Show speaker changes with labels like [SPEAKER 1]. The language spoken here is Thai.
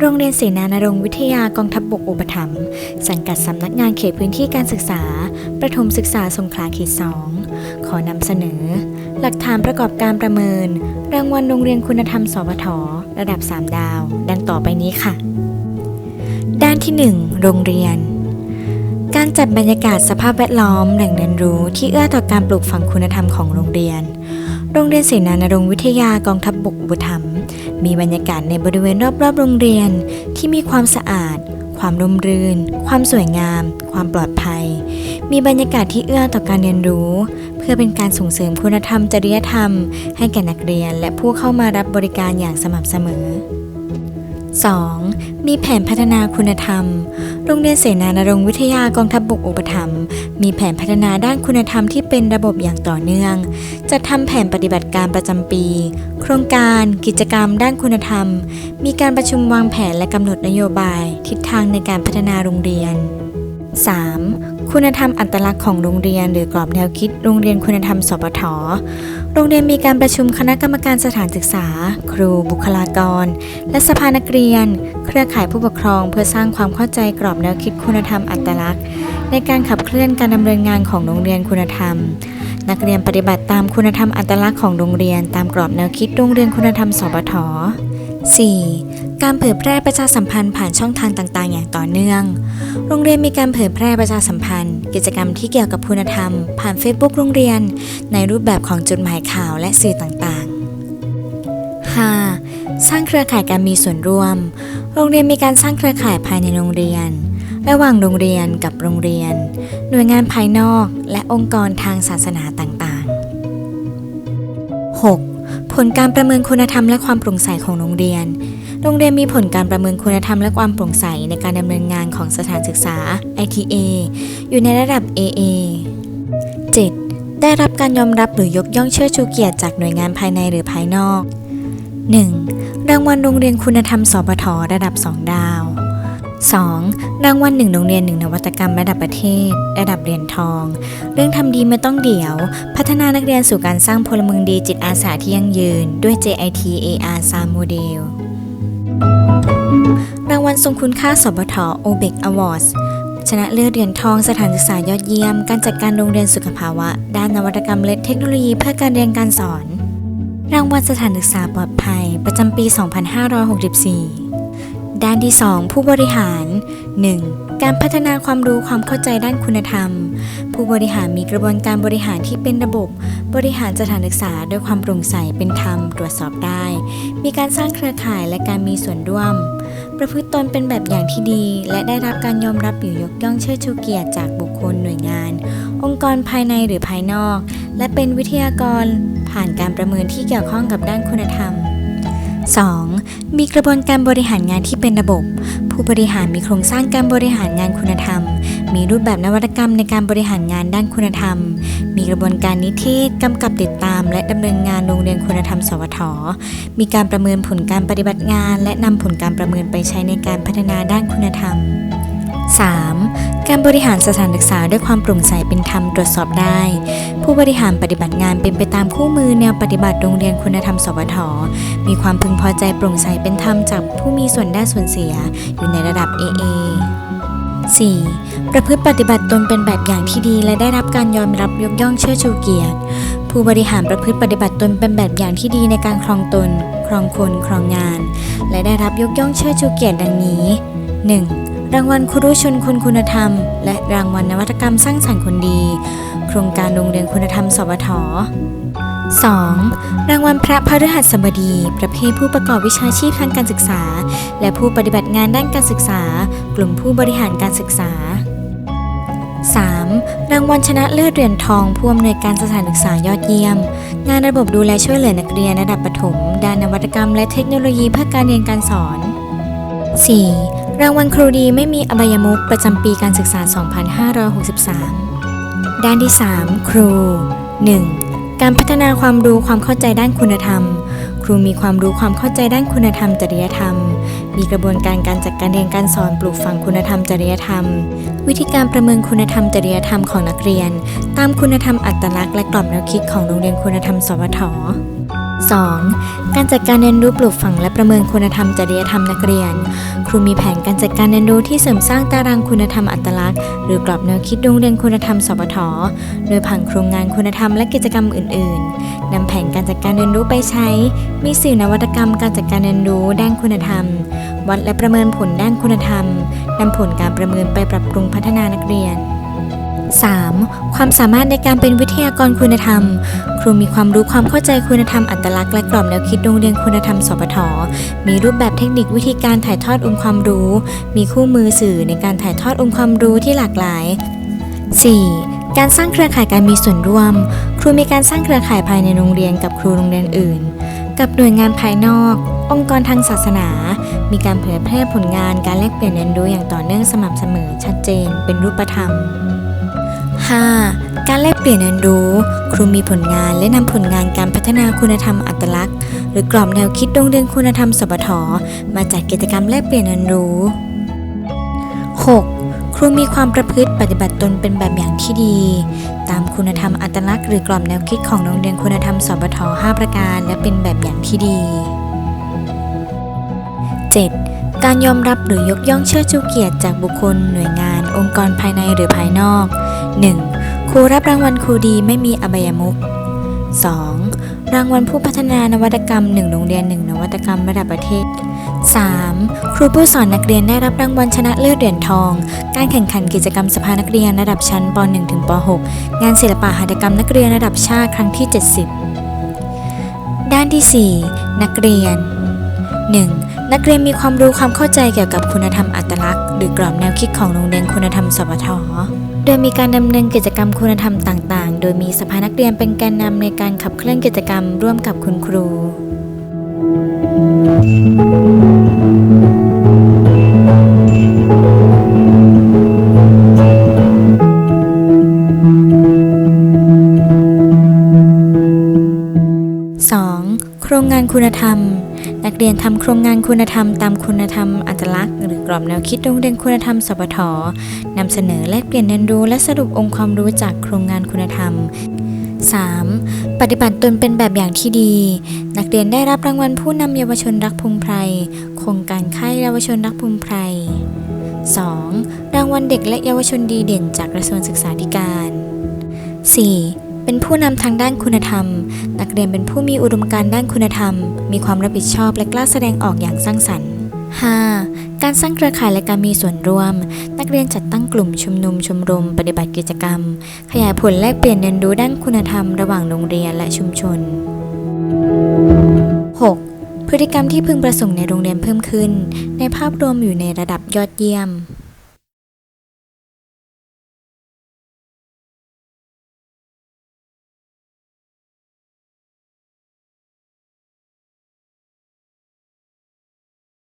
[SPEAKER 1] โรงเรียนเสนานรงค์วิทยากองทัพบบกอุปถัมภ์สังกัดสำนักงานเขตพื้นที่การศึกษา ประถมศึกษาสงขลาเขตสองขอนำเสนอ หลักฐานประกอบการประเมิน รางวัลโรงเรียนคุณธรรมสวทระดับ 3 ดาว ดังต่อไปนี้ค่ะ ด้านที่ 1 โรงเรียน การจัดบรรยากาศสภาพแวดล้อมแหล่งเรียนรู้ที่เอื้อต่อการปลูกฝังคุณธรรมของโรงเรียน โรงเรียนเสนานรงค์วิทยากองทัพบบกอุปถัมภ์ มีบรรยากาศในบริเวณรอบๆ โรงเรียนที่มีความสะอาด ความร่มรื่น ความสวยงาม ความปลอดภัย มีบรรยากาศที่เอื้อต่อการเรียนรู้ เพื่อเป็นการส่งเสริมคุณธรรมจริยธรรม ให้แก่นักเรียนและผู้เข้ามารับบริการอย่างสม่ำเสมอ 2. มีแผนพัฒนาคุณธรรม โรงเรียนเสนานรงค์วิทยากองทัพบบกอุปถัมภ์มีแผนพัฒนาด้านคุณธรรมที่เป็นระบบอย่างต่อเนื่อง จัดทำแผนปฏิบัติการประจำปี โครงการ กิจกรรม ด้านคุณธรรม มีการประชุมวางแผนและกำหนดนโยบาย ทิศทางในการพัฒนาโรงเรียน 3. คุณธรรมอัตลักษณ์ของโรงเรียน หรือกรอบแนวคิดโรงเรียนคุณธรรมสปทโรงเรียนมีการประชุมคณะกรรมการสถานศึกษา ครูบุคลากร และสภานักเรียน เครือข่ายผู้ปกครอง เพื่อสร้างความเข้าใจกรอบแนวคิดคุณธรรมอัตลักษณ์ ในการขับเคลื่อนการดำเนินงานของโรงเรียนคุณธรรม นักเรียนปฏิบัติตามคุณธรรมอัตลักษณ์ของโรงเรียน ตามกรอบแนวคิดโรงเรียนคุณธรรมสปท 4. การเผยแพร่ประชาสัมพันธ์ผ่านช่องทางต่างๆ อย่างต่อเนื่อง โรงเรียนมีการเผยแพร่ประชาสัมพันธ์ กิจกรรมที่เกี่ยวกับคุณธรรม ผ่าน Facebook โรงเรียน ในรูปแบบของจดหมายข่าวและสื่อต่างๆ 5. สร้างเครือข่ายการมีส่วนร่วม โรงเรียนมีการสร้างเครือข่ายภายในโรงเรียน ระหว่างโรงเรียนกับโรงเรียน หน่วยงานภายนอก และองค์กรทางศาสนาต่างๆ 6. ผลการประเมินคุณธรรมและความโปร่งใสของโรงเรียน โรงเรียนมีผลการประเมินคุณธรรมและความโปร่งใสในการดำเนินงานของสถานศึกษา ITA อยู่ในระดับ AA 7. ได้รับการยอมรับหรือยกย่องเชิดชูเกียรติจากหน่วยงานภายในหรือภายนอก 1. รางวัลโรงเรียนคุณธรรมสปทระดับ 2 ดาว 2. รางวัลหนึ่งโรงเรียนหนึ่งนวัตกรรมระดับประเทศ ระดับเหรียญทอง เรื่องทำดีไม่ต้องเดี่ยว พัฒนานักเรียนสู่การสร้างพลเมืองดีจิตอาสาที่ยั่งยืน ด้วย JIT AR 3โมเดล รางวัลทรงคุณค่าสบทโอเบกอวอร์ดชนะเลือดเหรียญทองสถานศึกษายอดเยี่ยม การจัดการโรงเรียนสุขภาวะ ด้านนวัตกรรมและเทคโนโลยีเพื่อการเรียนการสอน รางวัลสถานศึกษาปลอดภัย ประจำปี 2564 ด้านที่ 2 ผู้บริหาร 1. การพัฒนาความรู้ความเข้าใจด้านคุณธรรม ผู้บริหารมีกระบวนการบริหารที่เป็นระบบ บริหารสถานศึกษาด้วยความโปร่งใสเป็นธรรมตรวจสอบได้ มีการสร้างเครือข่ายและการมีส่วนร่วม ประพฤติตนเป็นแบบอย่างที่ดี และได้รับการยอมรับหรือยกย่องเชิดชูเกียรติจากบุคคลหน่วยงาน องค์กรภายในหรือภายนอก และเป็นวิทยากรผ่านการประเมินที่เกี่ยวข้องกับด้านคุณธรรม 2. มีกระบวนการบริหารงานที่เป็นระบบ ผู้บริหารมีโครงสร้างการบริหารงานคุณธรรม มีรูปแบบนวัตกรรมในการบริหารงานด้านคุณธรรม มีกระบวนการนิเทศกำกับติดตาม และดำเนินงานโรงเรียนคุณธรรม สวท มีการประเมินผลการปฏิบัติงาน และนำผลการประเมินไปใช้ในการพัฒนาด้านคุณธรรม 3. การบริหารสถานศึกษาด้วยความโปร่งใสเป็นธรรมตรวจสอบได้ ผู้บริหารปฏิบัติงานเป็นไปตามคู่มือแนวปฏิบัติโรงเรียนคุณธรรม สวท มีความพึงพอใจโปร่งใสเป็นธรรมจากผู้มีส่วนได้ส่วนเสียอยู่ในระดับ AA 4. ประพฤติปฏิบัติตนเป็นแบบอย่างที่ดี และได้รับการยอมรับยกย่องเชิดชูเกียรติ ผู้บริหารประพฤติปฏิบัติตนเป็นแบบอย่างที่ดีในการครองตน ครองคน ครองงาน และได้รับยกย่องเชิดชูเกียรติดังนี้ 1. รางวัลครูชนคนคุณธรรม และรางวัลนวัตกรรมสร้างสรรค์คนดี โครงการโรงเรียนคุณธรรม สวท 2. รางวัลพระพฤหัสบดี ประเภทผู้ประกอบวิชาชีพทางการศึกษา และผู้ปฏิบัติงานด้านการศึกษา กลุ่มผู้บริหารการศึกษา 3. รางวัลชนะเลิศเหรียญทองผู้อำนวยการสถานศึกษายอดเยี่ยม งานระบบดูแลช่วยเหลือนักเรียนระดับประถม ด้านนวัตกรรมและเทคโนโลยีเพื่อการเรียนการสอน 4. รางวัลครูดีไม่มีอบายมุขประจำปีการศึกษา 2563 ด้านที่ 3 ครู 1. การพัฒนาความรู้ความเข้าใจด้านคุณธรรม ครูมีความรู้ความเข้าใจด้านคุณธรรม จริยธรรม มีกระบวนการการจัดการเรียนการสอนปลูกฝังคุณธรรมจริยธรรม วิธีการประเมินคุณธรรมจริยธรรมของนักเรียน ตามคุณธรรมอัตลักษณ์และกรอบแนวคิดของโรงเรียนคุณธรรม สวท 2. การจัดการเรียนรู้ปลูกฝังและประเมินคุณธรรมจริยธรรมนักเรียน ครูมีแผนการจัดการเรียนรู้ที่เสริมสร้างตารางคุณธรรมอัตลักษณ์ หรือกรอบแนวคิดโรงเรียนคุณธรรมสปทโดยผ่านโครงงานคุณธรรมและกิจกรรมอื่น ๆนำแผนการจัดการเรียนรู้ไปใช้ มีสื่อนวัตกรรมการจัดการเรียนรู้ด้านคุณธรรม วัดและประเมินผลด้านคุณธรรมนำผลการประเมินไปปรับปรุงพัฒนานักเรียน 3. ความสามารถในการเป็นวิทยากรคุณธรรม ครูมีความรู้ความเข้าใจคุณธรรมอัตลักษณ์และกรอบแนวคิดโรงเรียนคุณธรรมสปทมีรูปแบบเทคนิควิธีการถ่ายทอดองค์ความรู้ มีคู่มือสื่อในการถ่ายทอดองค์ความรู้ที่หลากหลาย 4. การสร้างเครือข่ายการมีส่วนร่วม ครูมีการสร้างเครือข่ายภายในโรงเรียนกับครูโรงเรียนอื่น กับหน่วยงานภายนอก องค์กรทางศาสนา มีการเผยแพร่ผลงานการแลกเปลี่ยนเรียนรู้อย่างต่อเนื่องสม่ำเสมอชัดเจน เป็นรูปธรรม 5. การแลกเปลี่ยนเรียนรู้ ครูมีผลงานและนำผลงานการพัฒนาคุณธรรมอัตลักษณ์ หรือกรอบแนวคิดโรงเรียนคุณธรรมสปทมาจัดกิจกรรมแลกเปลี่ยนเรียนรู้ 6. ครูมีความประพฤติปฏิบัติตนเป็นแบบอย่างที่ดี ตามคุณธรรมอัตลักษณ์หรือกรอบแนวคิดของโรงเรียนคุณธรรมสปท5ประการ และเป็นแบบอย่างที่ดี 7. การยอมรับหรือยกย่องเชิดชูเกียรติจากบุคคล หน่วยงาน องค์กรภายในหรือภายนอก 1. ครูรับรางวัลครูดีไม่มีอบายมุข 2. รางวัลผู้พัฒนานวัตกรรม 1 โรงเรียน 1 นวัตกรรมระดับประเทศ 3. ครูผู้สอนนักเรียนได้รับรางวัลชนะเลิศเหรียญทอง การแข่งขันกิจกรรมสภานักเรียนระดับชั้นป .1 ถึงป .6 งานศิลปะหัตถกรรมนักเรียนระดับชาติครั้งที่ 70 ด้านที่ 4 นักเรียน 1. นักเรียนมีความรู้ความเข้าใจเกี่ยวกับคุณธรรมอัตลักษณ์หรือกรอบแนวคิดของโรงเรียนคุณธรรมสปทโดยมีการดำเนินกิจกรรมคุณธรรมต่าง ๆ โดยมีสภานักเรียนเป็นแกนนำในการขับเคลื่อนกิจกรรมร่วมกับคุณครู นักเรียนทำโครงงานคุณธรรมตามคุณธรรมอัตลักษณ์หรือกรอบแนวคิดโรงเรียนคุณธรรมสปทนำเสนอแลกเปลี่ยนเรียนรู้และสรุปองค์ความรู้จากโครงงานคุณธรรม 3. ปฏิบัติตนเป็นแบบอย่างที่ดี นักเรียนได้รับรางวัลผู้นำเยาวชนรักพงไพร โครงการค่ายเยาวชนรักพงไพร 2. รางวัลเด็กและเยาวชนดีเด่นจากกระทรวงศึกษาธิการ 4. เป็นผู้นำทางด้านคุณธรรม นักเรียนเป็นผู้มีอุดมการณ์ด้านคุณธรรม มีความรับผิดชอบและกล้าแสดงออกอย่างสร้างสรรค์ 5. การสร้างเครือข่ายและการมีส่วนร่วม นักเรียนจัดตั้งกลุ่มชุมนุมชมรม ปฏิบัติกิจกรรม ขยายผลแลกเปลี่ยนเรียนรู้ด้านคุณธรรม ระหว่างโรงเรียนและชุมชน 6. พฤติกรรมที่พึงประสงค์ในโรงเรียนเพิ่มขึ้น ในภาพรวมอยู่ในระดับยอดเยี่ยม